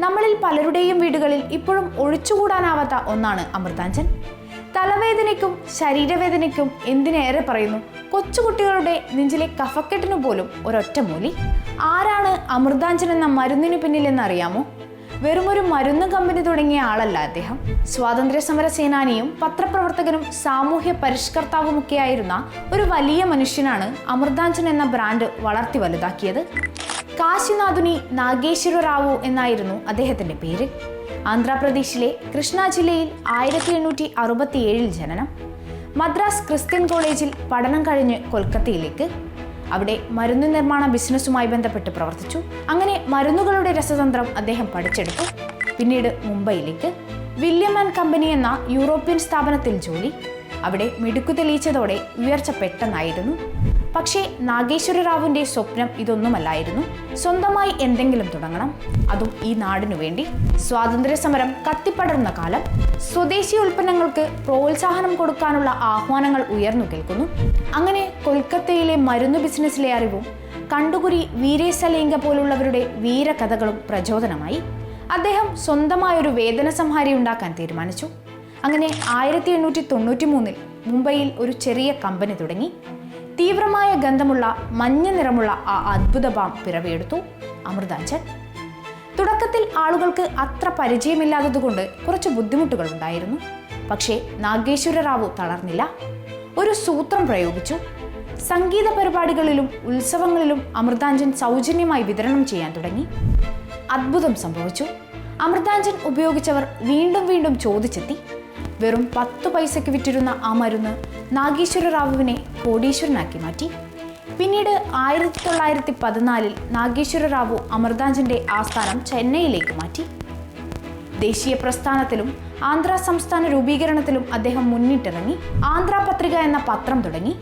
നമ്മളിൽ പലരുടെയും വീടുകളിൽ ഇപ്പോഴും ഒഴിച്ചുകൂടാനാവാത്ത ഒന്നാണ് അമൃതാഞ്ചൻ തലവേദനയ്ക്കും ശരീരവേദനയ്ക്കും എന്തിനേറെ പറയുന്നു? കൊച്ചുകുട്ടികളുടെ നെഞ്ചിലെ കഫക്കെട്ടിനു പോലും ഒരൊറ്റമൂലി ആരാണ് അമൃതാഞ്ചൻ എന്ന മരുന്നിനു പിന്നിലെന്നറിയാമോ? വെറുമൊരു മരുന്ന് കമ്പനി തുടങ്ങിയ ആളല്ല അദ്ദേഹം. സ്വാതന്ത്ര്യ സമര സേനാനിയും പത്രപ്രവർത്തകനും സാമൂഹ്യ പരിഷ്കർത്താവുമൊക്കെയായിരുന്ന ഒരു വലിയ മനുഷ്യനാണ് അമൃതാഞ്ചൻ എന്ന ബ്രാൻഡ് വളർത്തി വലുതാക്കിയത്. കാശിനാഥുനി നാഗേശ്വര റാവു എന്നായിരുന്നു അദ്ദേഹത്തിന്റെ പേര്. ആന്ധ്രാപ്രദേശിലെ കൃഷ്ണ ജില്ലയിൽ ആയിരത്തി എണ്ണൂറ്റി അറുപത്തിയേഴിൽ ജനനം. മദ്രാസ് ക്രിസ്ത്യൻ കോളേജിൽ പഠനം കഴിഞ്ഞ് കൊൽക്കത്തയിലേക്ക്. അവിടെ മരുന്ന് നിർമ്മാണ ബിസിനസ്സുമായി ബന്ധപ്പെട്ട് പ്രവർത്തിച്ചു. അങ്ങനെ മരുന്നുകളുടെ രസതന്ത്രം അദ്ദേഹം പഠിച്ചെടുത്തു. പിന്നീട് മുംബൈയിലേക്ക്. വില്യം ആൻഡ് കമ്പനി എന്ന യൂറോപ്യൻ സ്ഥാപനത്തിൽ ജോലി. അവിടെ മിടുക്കു തെളിയിച്ചതോടെ ഉയർച്ച പെട്ടെന്നായിരുന്നു. പക്ഷേ നാഗേശ്വര റാവുവിന്റെ സ്വപ്നം ഇതൊന്നുമല്ലായിരുന്നു. സ്വന്തമായി എന്തെങ്കിലും തുടങ്ങണം. അതും ഈ നാടിനു വേണ്ടി. സ്വാതന്ത്ര്യ സമരം കത്തിപ്പടർന്ന കാലം. സ്വദേശി ഉൽപ്പന്നങ്ങൾക്ക് പ്രോത്സാഹനം കൊടുക്കാനുള്ള ആഹ്വാനങ്ങൾ ഉയർന്നു കേൾക്കുന്നു. അങ്ങനെ കൊൽക്കത്തയിലെ മരുന്ന് ബിസിനസ്സിലെ അറിവും കണ്ടുകുരി വീരേശലിംഗ പോലുള്ളവരുടെ വീരകഥകളും പ്രചോദനമായി. അദ്ദേഹം സ്വന്തമായൊരു വേദന സംഹാരി ഉണ്ടാക്കാൻ തീരുമാനിച്ചു. അങ്ങനെ ആയിരത്തി എണ്ണൂറ്റി തൊണ്ണൂറ്റി മൂന്നിൽ മുംബൈയിൽ ഒരു ചെറിയ കമ്പനി തുടങ്ങി. തീവ്രമായ ഗന്ധമുള്ള മഞ്ഞ നിറമുള്ള ആ അത്ഭുത ബാം പിറവിയെടുത്തു അമൃതാഞ്ചൻ തുടക്കത്തിൽ ആളുകൾക്ക് അത്ര പരിചയമില്ലാത്തതുകൊണ്ട് കുറച്ച് ബുദ്ധിമുട്ടുകൾ ഉണ്ടായിരുന്നു പക്ഷേ നാഗേശ്വര റാവു തളർന്നില്ല. ഒരു സൂത്രം പ്രയോഗിച്ചു. സംഗീത പരിപാടികളിലും ഉത്സവങ്ങളിലും അമൃതാഞ്ചൻ സൗജന്യമായി വിതരണം ചെയ്യാൻ തുടങ്ങി. അത്ഭുതം സംഭവിച്ചു. അമൃതാഞ്ചൻ ഉപയോഗിച്ചവർ വീണ്ടും വീണ്ടും ചോദിച്ചെത്തി. വെറും പത്ത് പൈസയ്ക്ക് വിറ്റിരുന്ന ആ മരുന്ന് നാഗേശ്വര റാവുവിനെ കോടീശ്വരനാക്കി മാറ്റി. പിന്നീട് ആയിരത്തി തൊള്ളായിരത്തി പതിനാലിൽ നാഗേശ്വര റാവു അമൃതാഞ്ചന്റെ ആസ്ഥാനം ചെന്നൈയിലേക്ക് മാറ്റി. ദേശീയ പ്രസ്ഥാനത്തിലും ആന്ധ്ര സംസ്ഥാന രൂപീകരണത്തിലും അദ്ദേഹം മുന്നിട്ടിറങ്ങി. ആന്ധ്ര പത്രിക എന്ന പത്രം തുടങ്ങി.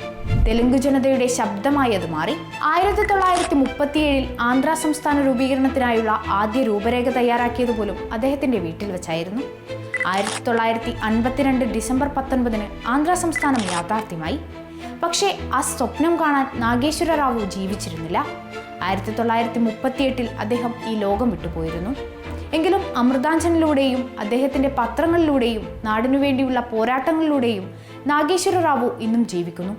തെലുങ്ക് ജനതയുടെ ശബ്ദമായി അത് മാറി. ആയിരത്തി തൊള്ളായിരത്തി മുപ്പത്തിയേഴിൽ ആന്ധ്ര സംസ്ഥാന രൂപീകരണത്തിനായുള്ള ആദ്യ രൂപരേഖ തയ്യാറാക്കിയത് പോലും അദ്ദേഹത്തിന്റെ വീട്ടിൽ വെച്ചായിരുന്നു. ആയിരത്തി തൊള്ളായിരത്തി അൻപത്തിരണ്ട് ഡിസംബർ പത്തൊൻപതിന് ആന്ധ്ര സംസ്ഥാനം യാഥാർത്ഥ്യമായി. പക്ഷേ ആ സ്വപ്നം കാണാൻ നാഗേശ്വര റാവു ജീവിച്ചിരുന്നില്ല. ആയിരത്തി തൊള്ളായിരത്തി മുപ്പത്തിയെട്ടിൽ അദ്ദേഹം ഈ ലോകം വിട്ടുപോയിരുന്നു. എങ്കിലും അമൃതാഞ്ജനിലൂടെയും അദ്ദേഹത്തിന്റെ പത്രങ്ങളിലൂടെയും നാടിനു വേണ്ടിയുള്ള പോരാട്ടങ്ങളിലൂടെയും നാഗേശ്വര റാവു ഇന്നും ജീവിക്കുന്നു.